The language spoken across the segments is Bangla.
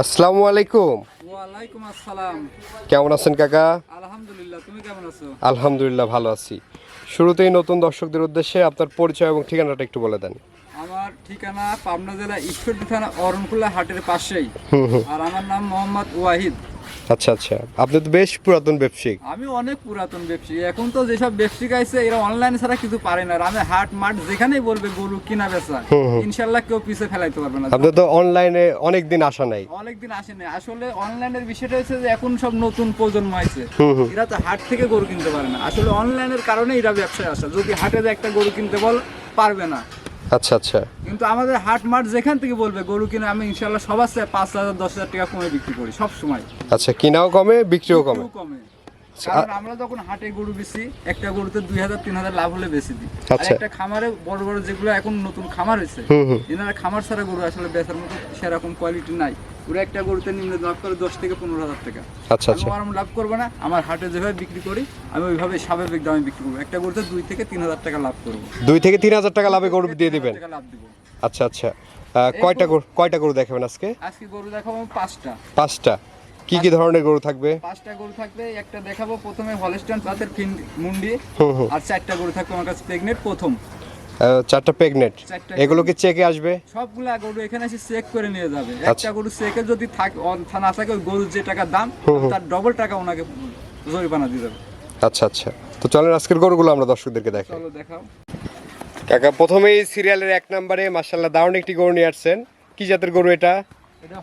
আসসালামু আলাইকুম। ওয়ালাইকুম আসসালাম। কেমন আছেন কাকা? আলহামদুলিল্লাহ তুমি কেমন আছো? আলহামদুলিল্লাহ ভালো আছি। শুরুতেই নতুন দর্শকদের উদ্দেশ্যে আপনার পরিচয় এবং ঠিকানাটা একটু বলে দেন। আমার ঠিকানা পাবনা জেলা ঈশ্বরদী থানা অরণকুল্লা হাটের পাশেই। আর আমার নাম মোহাম্মদ ওয়াহিদ। আচ্ছা আচ্ছা। আপনি তো বেশ পুরাতন ব্যবসায়িক। আমি অনেক পুরাতন ব্যবসায়ী। এখন তো যেসব ব্যবসায়িক আছে এরা অনলাইন ছাড়া কিছু পারে না। আর আমি হাট মাঠ যেখানেই বলবে গরু কিনা বেচা ইনশাল্লাহ কেউ পিছে ফেলাইতে পারবে না। আপনি তো অনলাইনে অনেক দিন আসা নাই। অনেকদিন আসেনি আসলে অনলাইনের বিষয়টা হচ্ছে যে এখন সব নতুন প্রজন্ম আছে। এরা তো হাট থেকে গরু কিনতে পারে না। আসলে অনলাইনের কারণে এরা ব্যবসায় আসে। যদি হাটে একটা গরু কিনতে বল পারবে না। আচ্ছা আচ্ছা। কিন্তু আমাদের হাট মাঠ যেখান থেকে বলবে গরু কিনে আমি ইনশাল্লাহ সবার চেয়ে পাঁচ হাজার দশ হাজার টাকা কমে বিক্রি করি সব সময় আচ্ছা কিনাও কমে বিক্রিও কমে? কমে। কারণ আমরা যখন হাটে গরু বেশি একটা গরুতে দুই হাজার তিন হাজার লাভ হলে বেশি দিই। আর আচ্ছা। একটা খামারে বড় বড় যেগুলো এখন নতুন খামার হয়েছে এনারা খামার ছাড়া গরু আসলে বেচার মতো সেরকম কোয়ালিটি নাই। ওরা একটা গরুতে নিম্ন লাভ করে দশ থেকে পনেরো হাজার টাকা। আচ্ছা আচ্ছা। লাভ করব না আমার হাটে যেভাবে বিক্রি করি আমি ওইভাবে স্বাভাবিক দামে বিক্রি করব। একটা গরুতে দুই থেকে তিন হাজার টাকা লাভ করব। দুই থেকে তিন হাজার টাকা লাভে গরু দিয়ে দিবেন? লাভ দিবো। আচ্ছা আচ্ছা। কয়টা গরু কয়টা গরু দেখাবেন আজকে? আজকে গরু দেখাবো পাঁচটা। পাঁচটা। কি কি ধরনের গরু থাকবে? পাঁচটা গরু থাকবে একটা দেখাবো প্রথমে হলস্টাইন জাতের মুন্ডি আর চারটা গরু থাকবে আমার কাছে প্রেগনেন্ট প্রথম। চারটা প্রেগনেন্ট চারটা এগুলো কি চেকে আসবে? সবগুলা গরু এখানে এসে চেক করে নিয়ে যাবে। আচ্ছা। একটা গরু চেকে যদি থাকে না থাকে গরুর যে টাকা দাম তার ডবল টাকা ওনাকে জরিমানা দিয়ে দেবে। আচ্ছা আচ্ছা। তো চলেন আজকের গরুগুলো আমরা দর্শকদেরকে দেখাই। চলো দেখাও। কাকা প্রথমেই সিরিয়ালের এক নম্বরে মার্শাল্লাহ দারুণ একটি গরু নিয়ে আসছেন। কি জাতের গরু এটা? এটা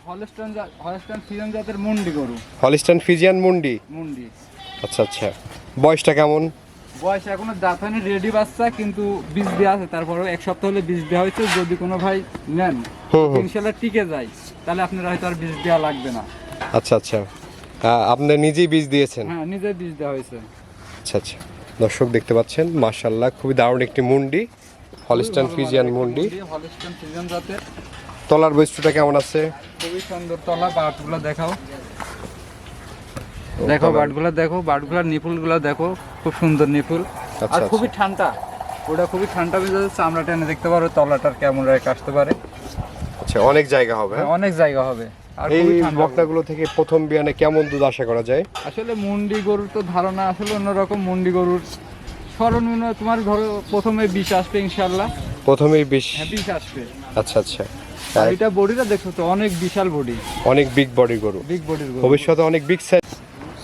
জাতের মুন্ডি গরু। হলিস্টান ফিজিয়ান মুন্ডি? মুন্ডি। আচ্ছা আচ্ছা। বয়সটা কেমন? বয়স এখনও রেডি বাচ্চা কিন্তু বীজ দেওয়া আছে। তারপরেও এক সপ্তাহ হলে বীজ দেওয়া হয়েছে। যদি কোনো ভাই নেন ইনশাল্লাহ টিকে যায়। তাহলে আপনার হয়তো আর বীজ দেওয়া লাগবে না। আচ্ছা আচ্ছা। আপনি নিজেই বীজ দিয়েছেন? হ্যাঁ নিজে বীজ দেওয়া হয়েছে। আচ্ছা আচ্ছা। দর্শক দেখতে পাচ্ছেন মার্শাল্লাহ খুবই দারুণ একটি মুন্ডি হলিস্টান ফিজিয়ান মুন্ডি। হলস্টাইন ফিজন জাতের। তলার বৈশিষ্ট্যটা কেমন আছে? খুবই সুন্দর তলা বাটগুলো দেখাও। দেখো বাটগুলো দেখো বাটগুলোর নিপুলগুলো দেখো খুব সুন্দর নিপুল। আচ্ছা, আর আচ্ছা। খুবই ঠান্ডা। ওটা খুবই ঠান্ডা মেজাজে চামড়া টেনে দেখতে পারো তলাটার কেমন রেখে আসতে পারে। আচ্ছা অনেক জায়গা হবে হ্যাঁ? অনেক জায়গা হবে। আর এই বকনাগুলো থেকে প্রথম বিয়ানে কেমন দুধ আশা করা যায়? আসলে মুন্ডি গরুর তো ধারণা আসলে অন্যরকম মুন্ডি গরুর সর্বনিম্ন তোমার ধরো প্রথমে বিষ আসবে ইনশাল্লাহ প্রথমেই বেশ হ্যাঁ বিষ আসবে। আচ্ছা আচ্ছা। এটা বডিটা দেখছ তো অনেক বিশাল বডি। অনেক বিগ বডি গরু। বিগ বডির গরু। ভবিষ্যতে অনেক বিগ সাইজ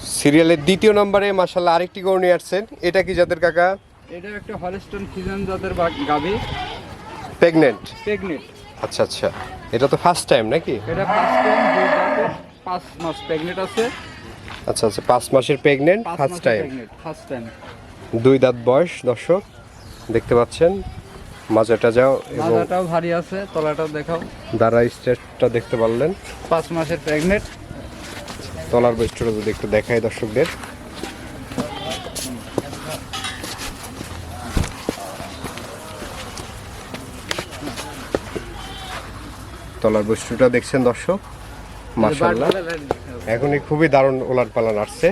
সিরিয়ালের দ্বিতীয় নম্বরে মাসাল্লাহ আরেকটি গরু নিয়ে আসছেন। এটা কি জাতের কাকা? এটা একটা হলস্টন ফিজন জাতের বা- গাভী। প্রেগনেন্ট প্রেগনেন্ট আচ্ছা আচ্ছা। এটা তো ফার্স্ট টাইম নাকি? এটা ফার্স্ট টাইম পাঁচ মাস প্রেগনেন্ট আছে। আচ্ছা আচ্ছা পাঁচ মাসের pregnant first time first time দুই দাঁত বয়স দর্শক দেখতে পাচ্ছেন। মাজাটা যাও এবং মাথাটাও ভারী আছে তলাটাও দেখাও। দাঁড়া স্টেটটা দেখতে পারলেন। পাঁচ মাসের প্রেগনেন্ট তলার বৈশিষ্ট্যটা যদি একটু দেখাই দর্শকদের। তলার বৈশিষ্ট্যটা দেখছেন দর্শক? মাশাল্লাহ এখনই খুবই দারুণ ওলার পালান আসছে।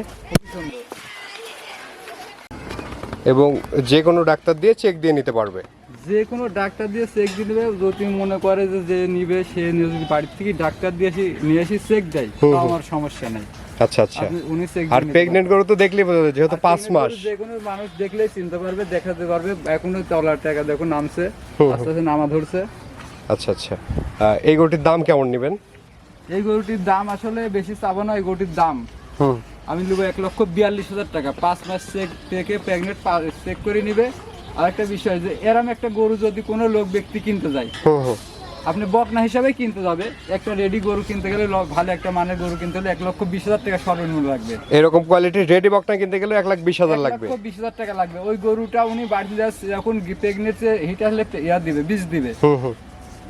এবং যে কোনো ডাক্তার দিয়ে চেক দিয়ে নিতে পারবে। যে কোনো ডাক্তার দিয়ে চেক দিয়ে দেবে যদি মনে করে যে যে নিবে সে নিয়ে যদি বাড়ির থেকে ডাক্তার দিয়ে আসি নিয়ে আসি চেক দেয় তাও আমার সমস্যা নেই। আচ্ছা আচ্ছা। উনি চেক আর প্রেগনেন্ট গরু তো দেখলেই বোঝা যায় যেহেতু পাঁচ মাস। যে কোনো মানুষ দেখলেই চিনতে পারবে দেখাতে পারবে। এখনও তলার টাকা দেখো নামছে। আস্তে আস্তে নামা ধরছে। আচ্ছা আচ্ছা। এই গরুটির দাম কেমন নেবেন? এই গরুটির দাম আসলে বেশি চাবো না এই গরুটির দাম। আমি নেব এক লক্ষ বিয়াল্লিশ হাজার টাকা। পাঁচ মাস চেক থেকে প্রেগনেন্ট চেক করে নিবে। আর একটা বিষয় যে এরম একটা গরু যদি কোনো লোক ব্যক্তি কিনতে যায় আপনি বকনা হিসাবে কিনতে যাবে। একটা রেডি গরু কিনতে গেলে ভালো একটা মানের গরু কিনতে হলে এক লক্ষ বিশ হাজার টাকা সর্বনিম্ন লাগবে। এরকম কোয়ালিটির রেডি বকনা কিনতে গেলে এক লাখ বিশ হাজার লাগবে। বিশ হাজার টাকা লাগবে। ওই গরুটা উনি বাড়িতে যাচ্ছে যখন প্রেগনেন্টে হিট আসলে ইয়া দিবে বীজ দিবে।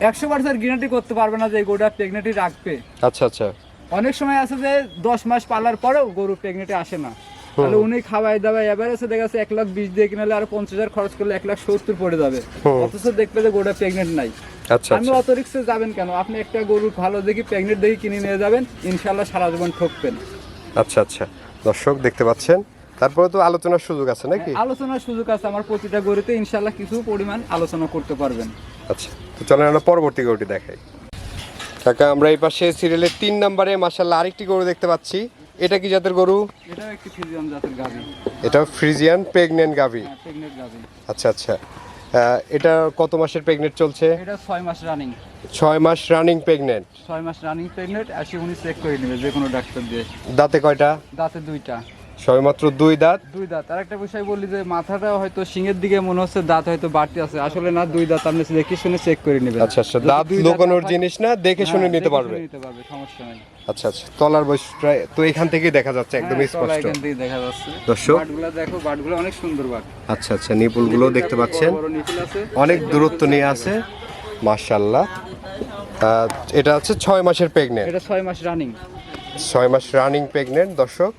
একশো পার্সেন্ট গ্যারান্টি করতে পারবে না যে গরুটা প্রেগনেন্টই রাখবে। আচ্ছা আচ্ছা। অনেক সময় আছে যে দশ মাস পালার পরেও গরু প্রেগনেন্টে আসে না। তাহলে উনি খাওয়াই দাওয়াই দেখা যাচ্ছে এক লাখ বিশ দিয়ে কিনালে আর পঞ্চাশ হাজার খরচ করলে এক লাখ সত্তর পড়ে যাবে। অথচ দেখবে যে গরুটা প্রেগনেন্ট নাই। আচ্ছা আপনি আচ্ছা। অত রিক্সে যাবেন কেন? আপনি একটা গরু ভালো দেখি প্রেগনেন্ট দেখি কিনে নিয়ে যাবেন ইনশাল্লাহ সারা জীবন ঠকবেন। আচ্ছা আচ্ছা। দর্শক দেখতে পাচ্ছেন? তারপরে তো আলোচনার সুযোগ আছে নাকি? আলোচনার সুযোগ আছে। আমার প্রতিটা গরুতে ইনশাল্লাহ কিছু পরিমাণ আলোচনা করতে পারবেন। আচ্ছা তো চলেন আমরা পরবর্তী গরুটি দেখাই। কাকা আমরা এই পাশে সিরিয়ালের তিন নম্বরে মাসাল্লাহ আরেকটি গরু দেখতে পাচ্ছি। এটা কি জাতের গরু? এটাও একটি ফ্রিজিয়ান জাতের গাভী। এটা ফ্রিজিয়ান প্রেগনেন্ট গাভি? প্রেগন্যান্ট গাভী। আচ্ছা আচ্ছা। এটা কত মাসের প্রেগনেন্ট চলছে? এটা ছয় মাস রানিং। ছয় মাস রানিং প্রেগনেন্ট। ছয় মাস রানিং প্রেগনেন্ট আসে উনি চেক করে নেবে যে কোনো ডাক্তার দিয়ে। দাঁতে কয়টা? দাঁতে দুইটা। সবেমাত্র দুই দাঁত। দুই দাঁত। আর একটা বিষয় বললি যে মাথাটা হয়তো সিংহের দিকে মনে হচ্ছে দাঁত হয়তো বাড়তি আছে। আসলে না দুই দাঁত আপনি দেখে শুনে চেক করে নেবেন। আচ্ছা আচ্ছা দাঁত লোকানোর জিনিস না দেখে শুনে হ্যাঁ, নিতে পারবে। নিতে পারবে সমস্যা নাই। আচ্ছা আচ্ছা তলার বয়সটা তো এখান থেকেই দেখা যাচ্ছে একদম হ্যাঁ, স্পষ্ট। এখান থেকে দেখা যাচ্ছে। দর্শক। বাটগুলো দেখো বাটগুলো অনেক সুন্দর বাট। আচ্ছা আচ্ছা নিপুলগুলো দেখতে পাচ্ছেন। অনেক দূরত্ব নিয়ে আছে। মার্শাল্লাহ এটা হচ্ছে ছয় মাসের প্রেগনেন্ট এটা ছয় মাস রানিং ছয় মাস রানিং প্রেগনেন্ট দর্শক।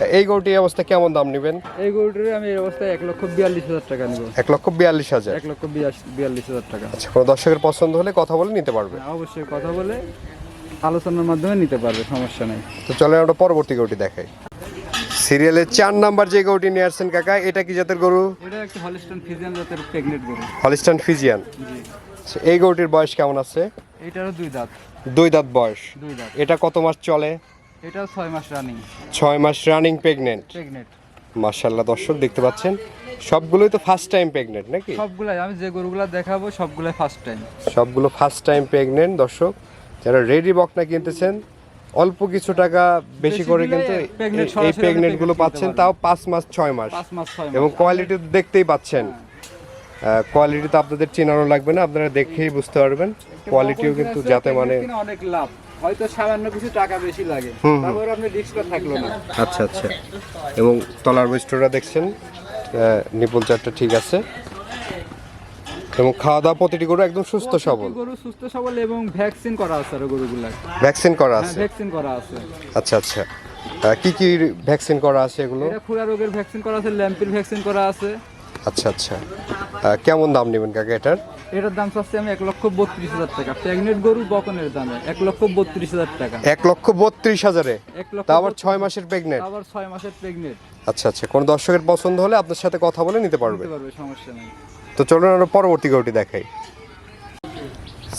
এই গরুটি অবস্থা কেমন দাম নেবেন? এই গরুটির আমি এই অবস্থায় এক লক্ষ বিয়াল্লিশ হাজার টাকা নেব। এক লক্ষ বিয়াল্লিশ হাজার? এক লক্ষ বিয়াল্লিশ হাজার টাকা। আচ্ছা কোনো দর্শকের পছন্দ হলে কথা বলে নিতে পারবে। হ্যাঁ, অবশ্যই কথা বলে আলোচনার মাধ্যমে নিতে পারবে সমস্যা নেই। তো চলেন আমরা পরবর্তী গরুটি দেখাই। সিরিয়ালের চার নাম্বার যে গরুটি নিয়ে আসছেন কাকা এটা কি জাতের গরু? এটা একটা হলিস্টন ফিজিয়ান জাতের প্রেগনেন্ট গরু। হলিস্টান ফিজিয়ান আচ্ছা, এই গরুটির বয়স কেমন আছে? এটারও দুই দাঁত। দুই দাঁত বয়স। দুই দাঁত। এটা কত মাস চলে? এটাও ছয় মাস রানিং ছয় মাস রানিং প্রেগনেন্ট প্রেগনেন্ট মার্শাল্লাহ দর্শক দেখতে পাচ্ছেন সবগুলোই তো ফার্স্ট টাইম প্রেগনেন্ট নাকি? সবগুলাই আমি যে গরুগুলা দেখাবো সবগুলাই ফার্স্ট টাইম সবগুলো ফার্স্ট টাইম প্রেগনেন্ট দর্শক যারা রেডি বকনা কিনতেছেন অল্প কিছু টাকা বেশি করে কিন্তু এই- প্রেগনেন্টগুলো পাচ্ছেন তাও পাঁচ মাস ছয় মাস। এবং কোয়ালিটি দেখতেই পাচ্ছেন। কোয়ালিটি তো আপনাদের চেনানো লাগবে না আপনারা দেখেই বুঝতে পারবেন। কোয়ালিটিও কিন্তু যাতে মানে অনেক লাভ। হয়তো সামান্য কিছু টাকা বেশি লাগে। তারপর আপনি রিস্কটা থাকল না। আচ্ছা আচ্ছা। এবং তলার বৈষ্টটা দেখছেন নিপুল চারটা ঠিক আছে। এবং খাওয়া দাওয়া প্রতিটি গরু একদম সুস্থ সবল। গরু সুস্থ সবল এবং ভ্যাকসিন করা আছে আর গরুগুলা ভ্যাকসিন করা হ্যাঁ আছে? ভ্যাকসিন করা আছে। আচ্ছা আচ্ছা। কি কি ভ্যাকসিন করা আছে এগুলো? এটা খুরা রোগের ভ্যাকসিন করা আছে ল্যাম্পির ভ্যাকসিন করা আছে। আচ্ছা আচ্ছা। কেমন দাম নেবেন কাকা এটার? এটার দাম চাচ্ছি আমি এক লক্ষ বত্রিশ হাজার টাকা। প্রেগনেন্ট গরু বকনের দামে এক লক্ষ বত্রিশ হাজার টাকা। এক লক্ষ বত্রিশ হাজারে? আবার ছয় মাসের প্রেগনেন্ট? আবার ছয় মাসের প্রেগনেন্ট। আচ্ছা আচ্ছা কোন দর্শকের পছন্দ হলে আপনার সাথে কথা বলে নিতে পারবে। নিতে পারবে সমস্যা নেই। তো চলুন আমরা পরবর্তী গরুটি দেখাই।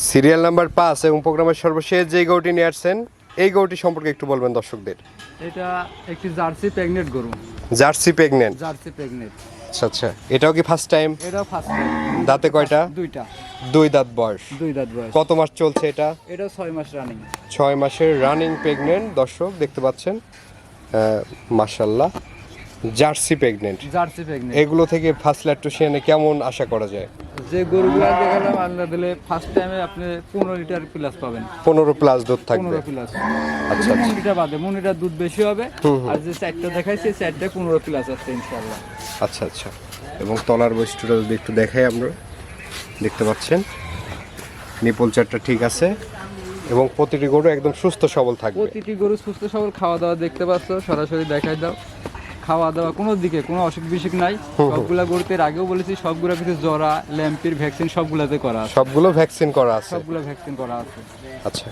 সিরিয়াল নাম্বার পাঁচ এবং প্রোগ্রামের সর্বশেষ যে গরুটি নিয়ে আসছেন এই গরুটি সম্পর্কে একটু বলবেন দর্শকদের। এটা একটি জার্সি প্রেগনেন্ট গরু। Jersey pregnant. Jersey pregnant. আচ্ছা আচ্ছা। এটাও কি ফার্স্ট টাইম এটাও ফার্স্ট টাইম দাঁতে কয়টা? দুইটা। দুই দাঁত বয়স। দুই দাঁত বয়স। কত মাস চলছে এটা? এটা ছয় মাস রানিং ছয় মাসের রানিং প্রেগনেন্ট দর্শক দেখতে পাচ্ছেন। মার্শাল্লাহ জার্সি প্রেগনেন্ট। Jersey pregnant. এগুলো থেকে ফার্স্ট ল্যাকটোসিয়ানে কেমন আশা করা যায়? যে গরুগুলো দেখালাম আল্লাহ দিলে ফার্স্ট টাইমে আপনি পনেরো লিটার প্লাস পাবেন। পনেরো প্লাস দুধ থাকবে। পনেরো প্লাস আচ্ছা মন লিটার বাদে মন দুধ বেশি হবে। আর যে চারটা দেখাইছে চারটা পনেরো প্লাস আছে ইনশাল্লাহ আচ্ছা আচ্ছা। এবং তলার বৈশিষ্ট্যটা যদি একটু দেখাই আমরা দেখতে পাচ্ছেন? নিপল চারটা ঠিক আছে। এবং প্রতিটি গরু একদম সুস্থ সবল থাকবে। প্রতিটি গরু সুস্থ সবল খাওয়া দাওয়া দেখতে পাচ্ছ সরাসরি দেখাই দাও। খাওয়া দাওয়া কোনো দিকে কোনো অসুখ বিসুখ নাই। সবগুলা গরুতে আগেও বলেছি সবগুলা কিছু জরা ল্যাম্পির ভ্যাকসিন সবগুলাতে করা আছে। সবগুলো ভ্যাকসিন করা আছে? সবগুলো ভ্যাকসিন করা আছে। আচ্ছা।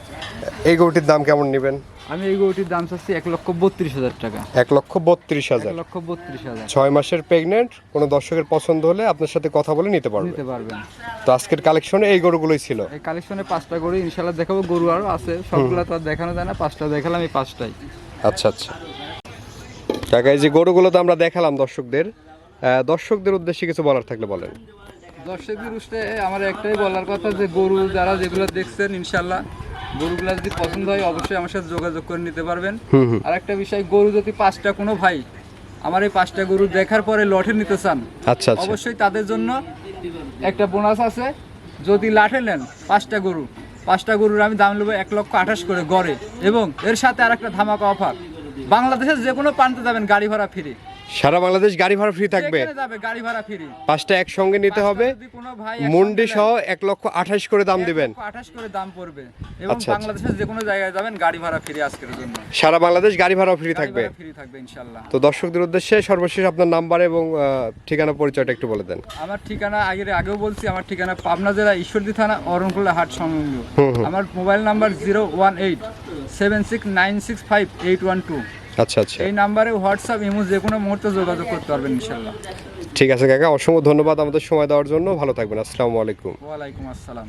এই গরুটির দাম কেমন নেবেন? আমি এই গরুটির দাম চাচ্ছি এক লক্ষ বত্রিশ হাজার টাকা। এক লক্ষ বত্রিশ হাজার। এক লক্ষ বত্রিশ হাজার। ছয় মাসের প্রেগনেন্ট কোনো দর্শকের পছন্দ হলে আপনার সাথে কথা বলে নিতে পারবে। নিতে পারবেন। তো আজকের কালেকশনে এই গরুগুলোই ছিল। এই কালেকশনে পাঁচটা গরু ইনশাল্লাহ দেখাবো গরু আরও আছে। সবগুলা তো আর দেখানো যায় না পাঁচটা দেখালাম এই পাঁচটাই। আচ্ছা আচ্ছা। এই যে গরুগুলো তো আমরা দেখালাম দর্শকদের দর্শকদের উদ্দেশ্যে কিছু বলার থাকলে বলেন। দর্শকদের উষ্ঠে আমার একটাই বলার কথা যে গরু যারা যেগুলো দেখছেন ইনশাল্লাহ গরুগুলো যদি পছন্দ হয় অবশ্যই আমার সাথে যোগাযোগ করে নিতে পারবেন। আর একটা বিষয় গরু যদি পাঁচটা কোনো ভাই আমার এই পাঁচটা গরু দেখার পরে লটে নিতে চান আচ্ছা আচ্ছা। অবশ্যই তাদের জন্য একটা বোনাস আছে। যদি লাঠে নেন পাঁচটা গরু পাঁচটা গরুর আমি দাম নেব এক লক্ষ আঠাশ করে গড়ে এবং এর সাথে আর একটা ধামাকা অফার বাংলাদেশের যে কোনো প্রান্তে যাবেন গাড়ি ভাড়া ফ্রি। সারা বাংলাদেশ গাড়ি ভাড়া ফ্রি থাকবে। গাড়ি ভাড়া ফ্রি। পাঁচটা একসঙ্গে নিতে হবে। মুন্ডি সহ এক লক্ষ আঠাশ করে দাম দিবেন। আঠাশ করে দাম পড়বে। এবং আচ্ছা, আচ্ছা। বাংলাদেশের যে কোনো জায়গায় যাবেন গাড়ি ভাড়া ফ্রি আজকের জন্য। সারা বাংলাদেশ গাড়ি ভাড়া ফ্রি থাকবে। ফ্রি থাকবে ইনশাল্লাহ। তো দর্শকদের উদ্দেশ্যে সর্বশেষ আপনার নাম্বার এবং ঠিকানা পরিচয়টা একটু বলে দেন। আমার ঠিকানা আগের আগেও বলছি আমার ঠিকানা পাবনা জেলা ঈশ্বরদী থানা অরণকুল্লা হাট সংলগ্ন। আমার mobile number zero one eight seven six nine six five eight one two আচ্ছা আচ্ছা। এই নাম্বারে হোয়াটসঅ্যাপ ইমো যে কোনো মুহূর্তে যোগাযোগ করতে পারবেন ইনশাল্লাহ। ঠিক আছে কাকা অসংখ্য ধন্যবাদ আমাদের সময় দেওয়ার জন্য। ভালো থাকবেন আসসালামু আলাইকুম। ওয়ালাইকুম আসসালাম।